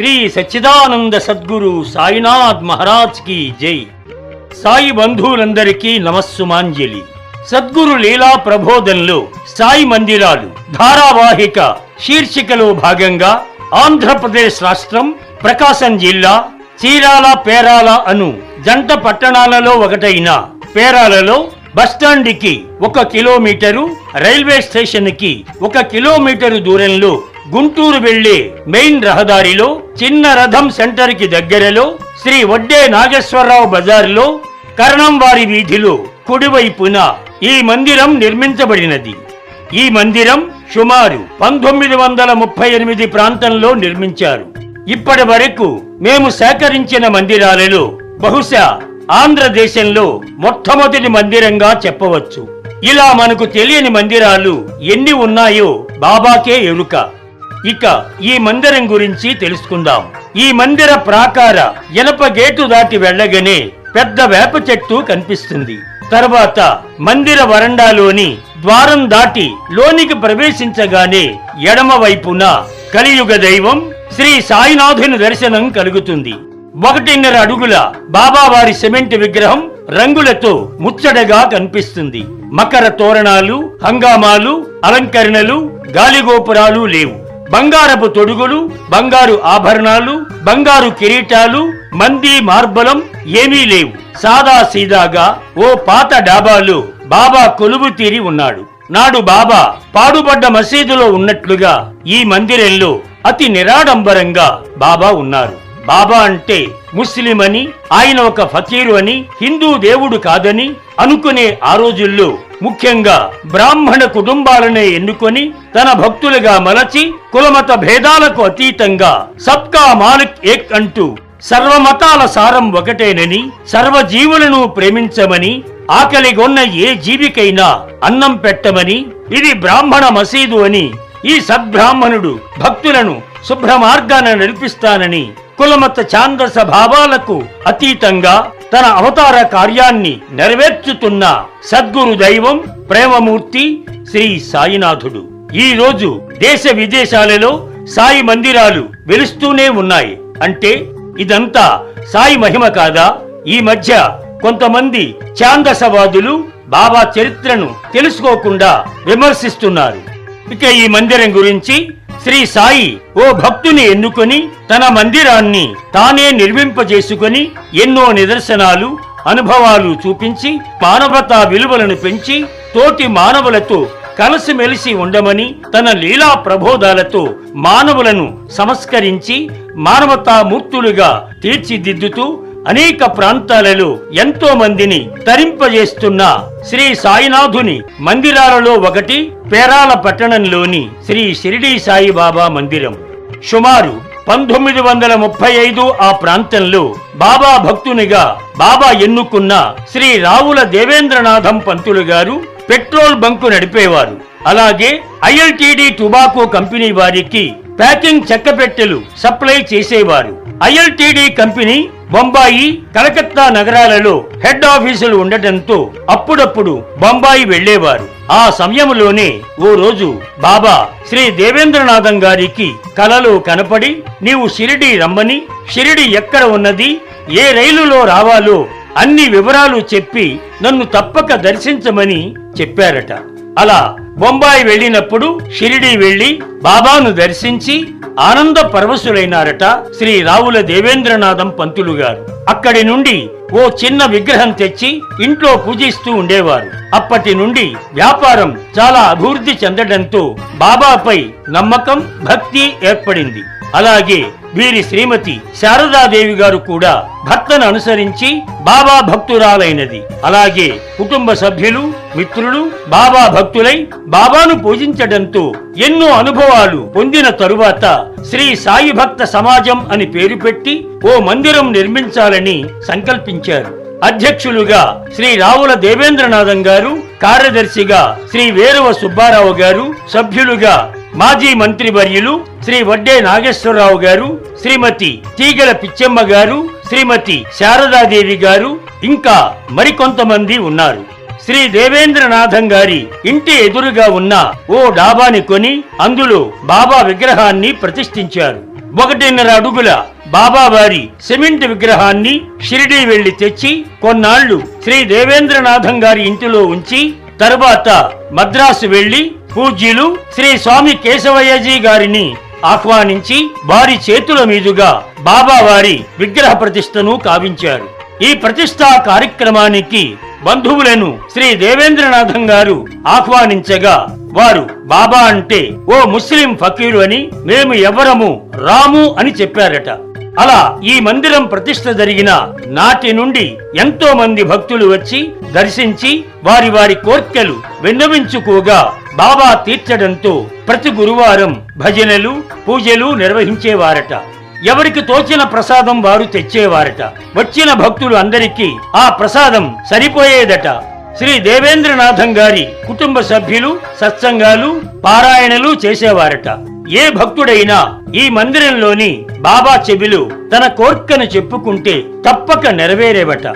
శ్రీ సచ్చిదానంద సద్గురు సాయినాథ్ మహారాజ్కి జై. సాయి బంధువులందరికీ నమస్సుమాంజలి. సద్గురు లీలా ప్రబోధంలో సాయి మందిరాలు ధారావాహిక శీర్షికలో భాగంగా ఆంధ్రప్రదేశ్ రాష్ట్రం ప్రకాశం జిల్లా చీరాల పేరాల అను జంట పట్టణాలలో ఒకటైన పేరాలలో బస్టాండ్కి ఒక కిలోమీటరు రైల్వే స్టేషన్కి ఒక కిలోమీటరు దూరంలో గుంటూరు వెళ్ళే మెయిన్ రహదారిలో చిన్న రథం సెంటర్కి దగ్గరలో శ్రీ వడ్డే నాగేశ్వరరావు బజార్లో కరణంవారి వీధిలో కుడివైపున ఈ మందిరం నిర్మించబడినది. ఈ మందిరం సుమారు పంతొమ్మిది వందల ముప్పై ఎనిమిది ప్రాంతంలో నిర్మించారు. ఇప్పటి వరకు మేము సేకరించిన మందిరాలలో బహుశా ఆంధ్రదేశంలో మొట్టమొదటి మందిరంగా చెప్పవచ్చు. ఇలా మనకు తెలియని మందిరాలు ఎన్ని ఉన్నాయో బాబాకే ఎరుక. ఇక ఈ మందిరం గురించి తెలుసుకుందాం. ఈ మందిర ప్రాకార ఎలప గేటు దాటి వెళ్ళగానే పెద్ద వేప చెట్టు కనిపిస్తుంది. తర్వాత మందిర వరండాలోని ద్వారం దాటి లోనికి ప్రవేశించగానే ఎడమ వైపున కలియుగ దైవం శ్రీ సాయినాథుని దర్శనం కలుగుతుంది. ఒకటిన్నర అడుగుల బాబావారి సిమెంట్ విగ్రహం రంగులతో ముచ్చటగా కనిపిస్తుంది. మకర తోరణాలు హంగామాలు అలంకరణలు గాలిగోపురాలు లేవు. బంగారపు తొడుగులు బంగారు ఆభరణాలు బంగారు కిరీటాలు మంది మార్బలం ఏమీ లేవు. సాదా సీదాగా ఓ పాత డాబాలో బాబా కొలువు తీరి ఉన్నాడు. నాడు బాబా పాడుబడ్డ మసీదులో ఉన్నట్లుగా ఈ మందిరంలో అతి నిరాడంబరంగా బాబా ఉన్నారు. బాబా అంటే ముస్లిం అని ఆయన ఒక ఫకీరు అని హిందూ దేవుడు కాదని అనుకునే ఆ రోజుల్లో ముఖ్యంగా బ్రాహ్మణ కుటుంబాలనే ఎన్నుకొని తన భక్తులుగా మలచి కులమత భేదాలకు అతీతంగా సబ్కా మాలిక్ ఏక్ అంటూ సర్వమతాల సారం ఒకటేనని సర్వజీవులను ప్రేమించమని ఆకలిగొన్న ఏ జీవికైనా అన్నం పెట్టమని ఇది బ్రాహ్మణ మసీదు అని ఈ సద్బ్రాహ్మణుడు భక్తులను శుభ్ర మార్గాన నడిపిస్తానని కులమత ఛాందస భావాలకు అతీతంగా తన అవతార కార్యాన్ని నెరవేర్చుతున్న సద్గురు దైవం ప్రేమమూర్తి శ్రీ సాయినాథుడు. ఈ రోజు దేశ విదేశాలలో సాయి మందిరాలు వెలుస్తూనే ఉన్నాయి. అంటే ఇదంతా సాయి మహిమ కాదా? ఈ మధ్య కొంతమంది ఛాందసవాదులు బాబా చరిత్రను తెలుసుకోకుండా విమర్శిస్తున్నారు. ఇక ఈ మందిరం గురించి శ్రీ సాయి ఓ భక్తుని ఎన్నుకొని తన మందిరాన్ని తానే నిర్మింపజేసుకొని ఎన్నో నిదర్శనాలు అనుభవాలు చూపించి మానవతా విలువలను పెంచి తోటి మానవులతో కలిసిమెలిసి ఉండమని తన లీలా ప్రబోధాలతో మానవులను సంస్కరించి మానవతా మూర్తులుగా తీర్చిదిద్దుతూ అనేక ప్రాంతాలలో ఎంతో మందిని తరింపజేస్తున్న శ్రీ సాయినాథుని మందిరాలలో ఒకటి పేరాల పట్టణంలోని శ్రీ షిరిడి సాయిబాబా మందిరం. సుమారు పంతొమ్మిది వందల ముప్పై ఐదు ఆ ప్రాంతంలో బాబా భక్తునిగా బాబా ఎన్నుకున్న శ్రీ రావుల దేవేంద్రనాథం పంతులు గారు పెట్రోల్ బంకు నడిపేవారు. అలాగే ఐఎల్టీడీ టుబాకో కంపెనీ వారికి ప్యాకింగ్ చెక్కపెట్టెలు సప్లై చేసేవారు. ఐఎల్టీడీ కంపెనీ బొంబాయి కలకత్తా నగరాలలో హెడ్ ఆఫీసులు ఉండటంతో అప్పుడప్పుడు బొంబాయి వెళ్ళేవారు ఆ సమయంలోనే ఓ రోజు బాబా శ్రీ దేవేంద్రనాథం గారికి కలలో కనపడి నీవు షిరిడి రమ్మని షిరిడి ఎక్కడ ఉన్నది ఏ రైలులో రావాలో అన్ని వివరాలు చెప్పి నన్ను తప్పక దర్శించమని చెప్పారట. అలా బొంబాయి వెళ్ళినప్పుడు షిరిడి వెళ్ళి బాబాను దర్శించి ఆనంద పరవశులైనారట శ్రీ రావుల దేవేంద్రనాథం పంతులు గారు. అక్కడి నుండి ఓ చిన్న విగ్రహం తెచ్చి ఇంట్లో పూజిస్తూ ఉండేవారు. అప్పటి నుండి వ్యాపారం చాలా అభివృద్ధి చెందడంతో బాబాపై నమ్మకం భక్తి ఏర్పడింది. అలాగే వీరి శ్రీమతి శారదాదేవి గారు కూడా భర్తను అనుసరించి బాబా భక్తురాలైనది. అలాగే కుటుంబ సభ్యులు మిత్రులు బాబా భక్తులై బాబాను పూజించడంతో ఎన్నో అనుభవాలు పొందిన తరువాత శ్రీ సాయి భక్త సమాజం అని పేరు పెట్టి ఓ మందిరం నిర్మించాలని సంకల్పించారు. అధ్యక్షులుగా శ్రీ రావుల దేవేంద్రనాథం గారు కార్యదర్శిగా శ్రీ వేరువ సుబ్బారావు గారు సభ్యులుగా మాజీ మంత్రి వర్యులు శ్రీ వడ్డే నాగేశ్వరరావు గారు శ్రీమతి తీగల పిచ్చమ్మ గారు శ్రీమతి శారదాదేవి గారు ఇంకా మరికొంతమంది ఉన్నారు. శ్రీ దేవేంద్రనాథం గారి ఇంటి ఎదురుగా ఉన్న ఓ డాబాని కొని అందులో బాబా విగ్రహాన్ని ప్రతిష్ఠించారు. ఒకటిన్నర అడుగుల బాబావారి సిమెంట్ విగ్రహాన్ని షిరిడీ వెళ్ళి తెచ్చి కొన్నాళ్ళు శ్రీ దేవేంద్రనాథం గారి ఇంటిలో ఉంచి తరువాత మద్రాసు వెళ్ళి పూజ్యులు శ్రీ స్వామి కేశవయ్యజీ గారిని ఆహ్వానించి వారి చేతుల మీదుగా బాబావారి విగ్రహ ప్రతిష్టను కావించారు. ఈ ప్రతిష్టా కార్యక్రమానికి బంధువులను శ్రీ దేవేంద్రనాథం గారు ఆహ్వానించగా వారు బాబా అంటే ఓ ముస్లిం ఫకీరు అని మేము ఎవరము రాము అని చెప్పారట. అలా ఈ మందిరం ప్రతిష్ట జరిగిన నాటి నుండి ఎంతో మంది భక్తులు వచ్చి దర్శించి వారి వారి కోర్కెలు విన్నవించుకోగా బాబా తీర్చడంతో ప్రతి గురువారం భజనలు పూజలు నిర్వహించేవారట. ఎవరికి తోచిన ప్రసాదం వారు తెచ్చేవారట. వచ్చిన భక్తులు అందరికీ ఆ ప్రసాదం సరిపోయేదట. శ్రీ దేవేంద్రనాథం గారి కుటుంబ సభ్యులు సత్సంగాలు పారాయణలు చేసేవారట. ఏ భక్తుడైనా ఈ మందిరంలోని బాబా చెబిలు తన కోర్కెను చెప్పుకుంటే తప్పక నెరవేరేవట.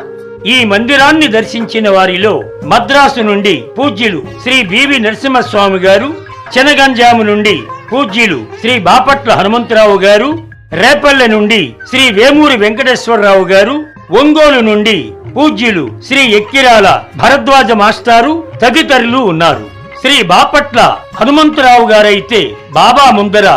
ఈ మందిరాన్ని దర్శించిన వారిలో మద్రాసు నుండి పూజ్యులు శ్రీ బివి నరసింహస్వామి గారు చెనగంజాము నుండి పూజ్యులు శ్రీ బాపట్ల హనుమంతరావు గారు రేపల్లె నుండి శ్రీ వేమూరి వెంకటేశ్వరరావు గారు ఒంగోలు నుండి పూజ్యులు శ్రీ ఎక్కిరాల భరద్వాజ మాస్టారు తదితరులు ఉన్నారు. శ్రీ బాపట్ల హనుమంతరావు గారైతే బాబా ముందర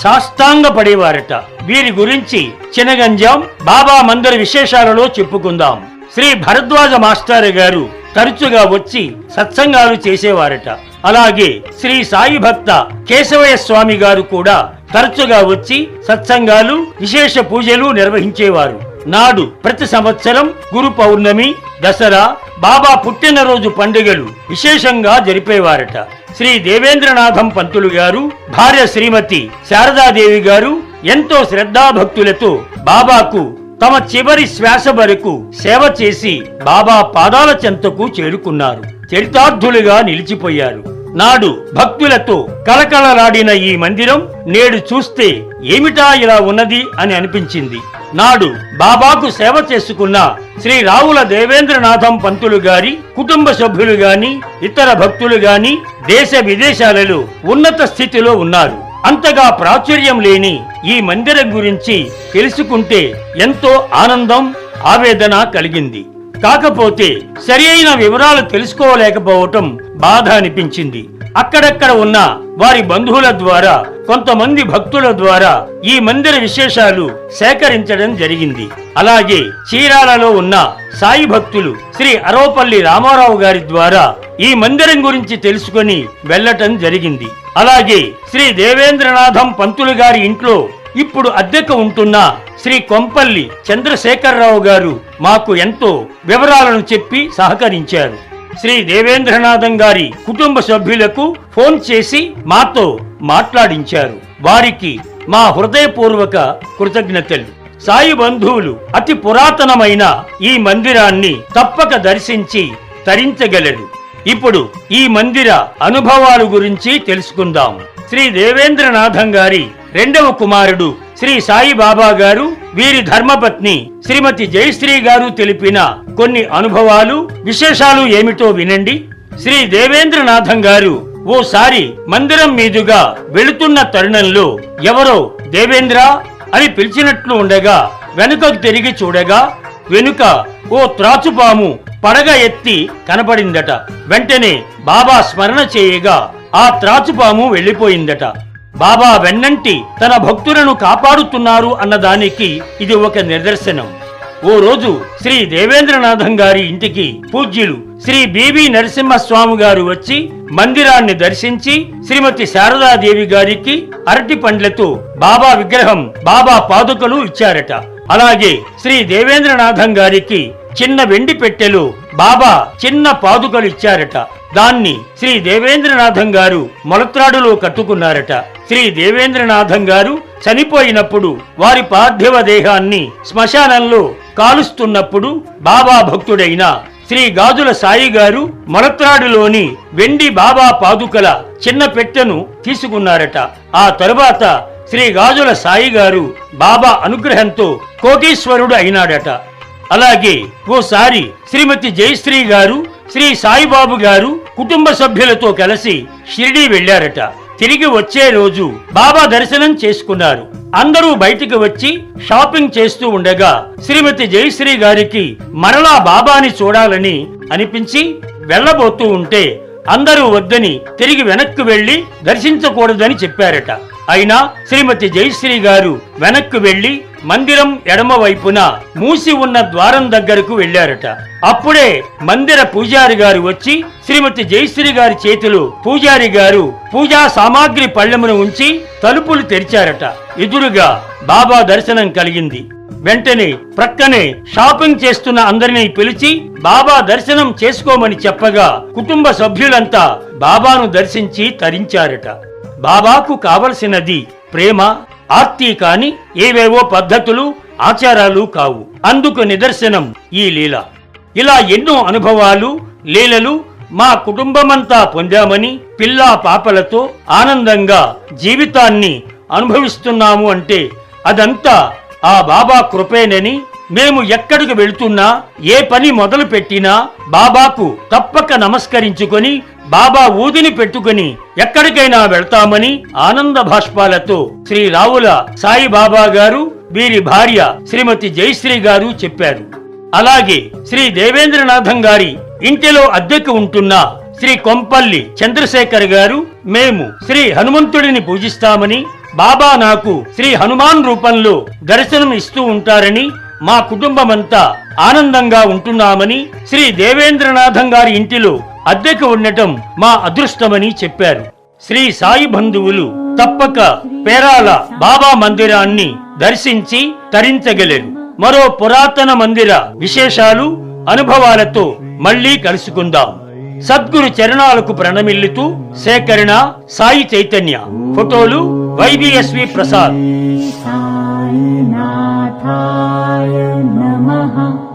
సాష్టాంగ పడేవారట. వీరి గురించి చినగంజాం బాబా మందిర విశేషాలలో చెప్పుకుందాం. శ్రీ భరద్వాజ మాస్టర్ గారు తరచుగా వచ్చి సత్సంగాలు చేసేవారట. అలాగే శ్రీ సాయి భక్త కేశవయ్య స్వామి గారు కూడా తరచుగా వచ్చి సత్సంగాలు విశేష పూజలు నిర్వహించేవారు. నాడు ప్రతి సంవత్సరం గురు పౌర్ణమి దసరా బాబా పుట్టినరోజు పండుగలు విశేషంగా జరిపేవారట. శ్రీ దేవేంద్రనాథం పంతులు గారు భార్య శ్రీమతి శారదాదేవి గారు ఎంతో శ్రద్ధాభక్తులతో బాబాకు తమ చివరి శ్వాస వరకు సేవ చేసి బాబా పాదాల చెంతకు చేరుకున్నారు. చరితార్థులుగా నిలిచిపోయారు. నాడు భక్తులతో కలకలలాడిన ఈ మందిరం నేడు చూస్తే ఏమిటా ఇలా ఉన్నది అని అనిపించింది. నాడు బాబాకు సేవ చేసుకున్న శ్రీ రావుల దేవేంద్రనాథం పంతులు గారి కుటుంబ సభ్యులు గాని ఇతర భక్తులు గాని దేశ విదేశాలలో ఉన్నత స్థితిలో ఉన్నారు. అంతగా ప్రాచుర్యం లేని ఈ మందిరం గురించి తెలుసుకుంటే ఎంతో ఆనందం ఆవేదన కలిగింది. కాకపోతే సరి అయిన వివరాలు తెలుసుకోలేకపోవటం బాధ అనిపించింది. అక్కడక్కడ ఉన్న వారి బంధువుల ద్వారా కొంతమంది భక్తుల ద్వారా ఈ మందిర విశేషాలు సేకరించడం జరిగింది. అలాగే చీరాలలో ఉన్న సాయి భక్తులు శ్రీ అరవపల్లి రామారావు గారి ద్వారా ఈ మందిరం గురించి తెలుసుకొని వెళ్ళటం జరిగింది. అలాగే శ్రీ దేవేంద్రనాథం పంతులు గారి ఇంట్లో ఇప్పుడు అద్దెకు ఉంటున్న శ్రీ కొంపల్లి చంద్రశేఖరరావు గారు మాకు ఎంతో వివరాలను చెప్పి సహకరించారు. శ్రీ దేవేంద్రనాథం గారి కుటుంబ సభ్యులకు ఫోన్ చేసి మాతో మాట్లాడించారు. వారికి మా హృదయపూర్వక కృతజ్ఞతలు. సాయి బంధువులు అతి పురాతనమైన ఈ మందిరాన్ని తప్పక దర్శించి తరించగలరు. ఇప్పుడు ఈ మందిర అనుభవాల గురించి తెలుసుకుందాం. శ్రీ దేవేంద్రనాథం గారి రెండవ కుమారుడు శ్రీ సాయి బాబా గారు వీరి ధర్మపత్ని శ్రీమతి జయశ్రీ గారు తెలిపిన కొన్ని అనుభవాలు విశేషాలు ఏమిటో వినండి. శ్రీ దేవేంద్రనాథం గారు ఓసారి మందిరం మీదుగా వెళుతున్న తరుణంలో ఎవరో దేవేంద్ర అని పిలిచినట్లు ఉండగా వెనుకకు తిరిగి చూడగా వెనుక ఓ త్రాచుపాము పడగ ఎత్తి కనపడిందట. వెంటనే బాబా స్మరణ చేయగా ఆ త్రాచుపాము వెళ్ళిపోయిందట బాబా వెన్నంటి తన భక్తులను కాపాడుతున్నారు అన్నదానికి ఇది ఒక నిదర్శనం. ఓ రోజు శ్రీ దేవేంద్రనాథం గారి ఇంటికి పూజ్యులు శ్రీ బివి నరసింహస్వామి గారు వచ్చి మందిరాన్ని దర్శించి శ్రీమతి శారదాదేవి గారికి అరటి పండ్లతో బాబా విగ్రహం బాబా పాదుకలు ఇచ్చారట. అలాగే శ్రీ దేవేంద్రనాథం గారికి చిన్న వెండి పెట్టెలు బాబా చిన్న పాదుకలు ఇచ్చారట దాన్ని శ్రీ దేవేంద్రనాథం గారు మొలత్రాడులో కట్టుకున్నారట. శ్రీ దేవేంద్రనాథం గారు చనిపోయినప్పుడు వారి పార్థివ దేహాన్ని శ్మశానంలో కాలుస్తున్నప్పుడు బాబా భక్తుడైన శ్రీ గాజుల సాయి గారు మొలత్రాడులోని వెండి బాబా పాదుకల చిన్న పెట్టెను తీసుకున్నారట. ఆ తరువాత శ్రీ గాజుల సాయి గారు బాబా అనుగ్రహంతో కోటీశ్వరుడు అయినాడట. అలాగే ఓసారి శ్రీమతి జయశ్రీ గారు శ్రీ సాయిబాబు గారు కుటుంబ సభ్యులతో కలిసి షిరిడీ వెళ్ళారట తిరిగి వచ్చే రోజు బాబా దర్శనం చేసుకున్నారు. అందరూ బయటికి వచ్చి షాపింగ్ చేస్తూ ఉండగా శ్రీమతి జయశ్రీ గారికి మరలా బాబాని చూడాలని అనిపించి వెళ్ళబోతూ ఉంటే అందరూ వద్దని తిరిగి వెనక్కు వెళ్ళి దర్శించకూడదని చెప్పారట. అయినా శ్రీమతి జయశ్రీ గారు వెనక్కు వెళ్ళి మందిరం ఎడమ వైపున మూసి ఉన్న ద్వారం దగ్గరకు వెళ్ళారట అప్పుడే మందిర పూజారి గారు వచ్చి శ్రీమతి జయశ్రీ గారి చేతులు పూజారి గారు పూజా సామాగ్రి పళ్ళెమును ఉంచి తలుపులు తెరిచారట. ఎదురుగా బాబా దర్శనం కలిగింది. వెంటనే ప్రక్కనే షాపింగ్ చేస్తున్న అందరినీ పిలిచి బాబా దర్శనం చేసుకోమని చెప్పగా కుటుంబ సభ్యులంతా బాబాను దర్శించి తరించారట. బాబాకు కావలసినది ప్రేమ ఆర్తి కాని ఏవేవో పద్ధతులు ఆచారాలు కావు. అందుకు నిదర్శనం ఈ లీల. ఇలా ఎన్నో అనుభవాలు లీలలు మా కుటుంబమంతా పొందామని పిల్లా పాపలతో ఆనందంగా జీవితాన్ని అనుభవిస్తున్నాము అంటే అదంతా ఆ బాబా కృపేనని మేము ఎక్కడికి వెళ్తున్నా ఏ పని మొదలు పెట్టినా బాబాకు తప్పక నమస్కరించుకొని బాబా ఊదిని పెట్టుకుని ఎక్కడికైనా వెళ్తామని ఆనంద భాష్పాలతో శ్రీ రావుల సాయి బాబా గారు వీరి భార్య శ్రీమతి జయశ్రీ గారు చెప్పారు. అలాగే శ్రీ దేవేంద్రనాథం గారి ఇంటిలో అద్దెకు ఉంటున్న శ్రీ కొంపల్లి చంద్రశేఖర్ గారు మేము శ్రీ హనుమంతుడిని పూజిస్తామని బాబా నాకు శ్రీ హనుమాన్ రూపంలో దర్శనం ఇస్తూ ఉంటారని మా కుటుంబమంతా ఆనందంగా ఉంటున్నామని శ్రీ దేవేంద్రనాథం గారి ఇంటిలో అద్దెకు ఉండటం మా అదృష్టమని చెప్పారు. శ్రీ సాయి బంధువులు తప్పక పేరాల బాబా మందిరాన్ని దర్శించి తరించగలరు. మరో పురాతన మందిర విశేషాలు అనుభవాలతో మళ్ళీ కలుసుకుందాం. సద్గురు చరణాలకు ప్రణమిల్లుతూ సేకరణ సాయి చైతన్య. ఫోటోలు వైబిఎస్వి ప్రసాద్. నమః.